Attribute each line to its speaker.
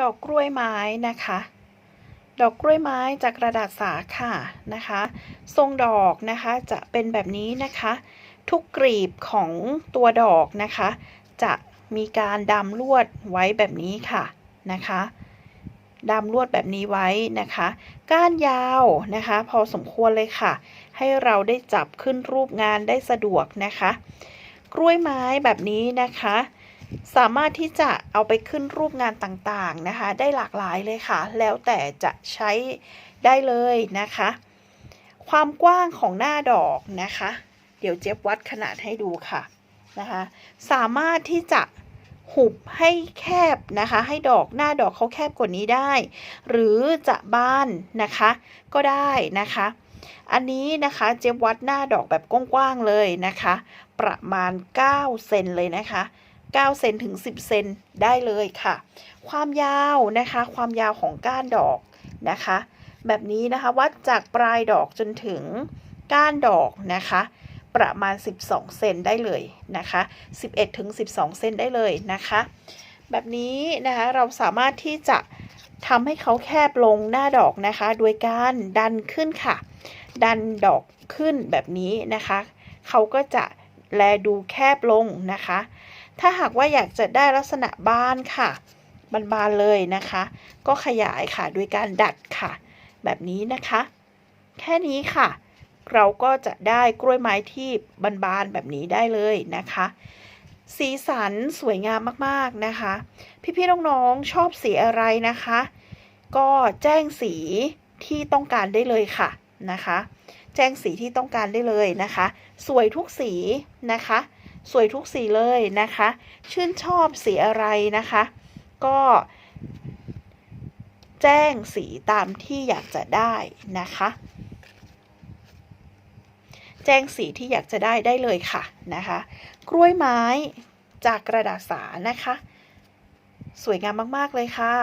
Speaker 1: ดอกกล้วยไม้นะคะ ดอกกล้วยไม้จากกระดาษสาค่ะนะคะ ทรงดอกนะคะจะเป็นแบบนี้นะคะ ทุกกลีบของตัวดอกนะคะ จะมีการดำลวดไว้แบบนี้ค่ะนะคะดำลวดแบบนี้ไว้นะคะ ก้านยาวนะคะ พอสมควรเลยค่ะ ให้เราได้จับขึ้นรูปงานได้สะดวกนะคะ กล้วยไม้แบบนี้นะคะ สามารถที่จะเอาไปขึ้นรูปงานต่างๆนะคะ ได้หลากหลายเลยค่ะ แล้วแต่จะใช้ได้เลยนะคะ ความกว้างของหน้าดอกนะคะ เดี๋ยวเจี๊ยบวัดขนาดให้ดูค่ะนะคะ สามารถที่จะหุบให้แคบนะคะ ให้ดอกหน้าดอกเขาแคบกว่านี้ได้ หรือจะบานนะคะ ก็ได้นะคะ อันนี้นะคะเจี๊ยบวัดหน้าดอกแบบกว้างๆเลยนะคะ ประมาณ 9 เซนเลยนะคะ 9เซนถึง 10 เซนได้เลยค่ะ ความยาวนะคะ ความยาวของก้านดอกนะคะ แบบนี้นะคะวัดจากปลายดอกจนถึงก้านดอกนะคะ ประมาณ 12 เซนได้เลยนะคะ 11ถึง12 เซนได้เลยนะคะ แบบนี้นะคะเราสามารถที่จะทำให้เขาแคบลงหน้าดอกนะคะ โดยการดันขึ้นค่ะ ดันดอกขึ้นแบบนี้นะคะ เขาก็จะแลดูแคบลงนะคะ ถ้าหากว่าอยากจะได้ลักษณะบานค่ะ บานๆเลยนะคะ ก็ขยายค่ะโดยการดัดค่ะ แบบนี้นะคะ แค่นี้ค่ะ เราก็จะได้กล้วยไม้ที่บานๆแบบนี้ได้เลยนะคะ สีสันสวยงามมากๆนะคะ พี่ๆน้องๆชอบสีอะไรนะคะ ก็แจ้งสีที่ต้องการได้เลยค่ะนะคะ แจ้งสีที่ต้องการได้เลยนะคะ สวยทุกสีนะคะ สวยทุกสีเลยนะคะ ชื่นชอบสีอะไรนะคะ ก็แจ้งสีตามที่อยากจะได้นะคะ แจ้งสีที่อยากจะได้ได้เลยค่ะนะคะ กล้วยไม้จากกระดาษสานะคะ สวยงามมาก ๆ เลยค่ะ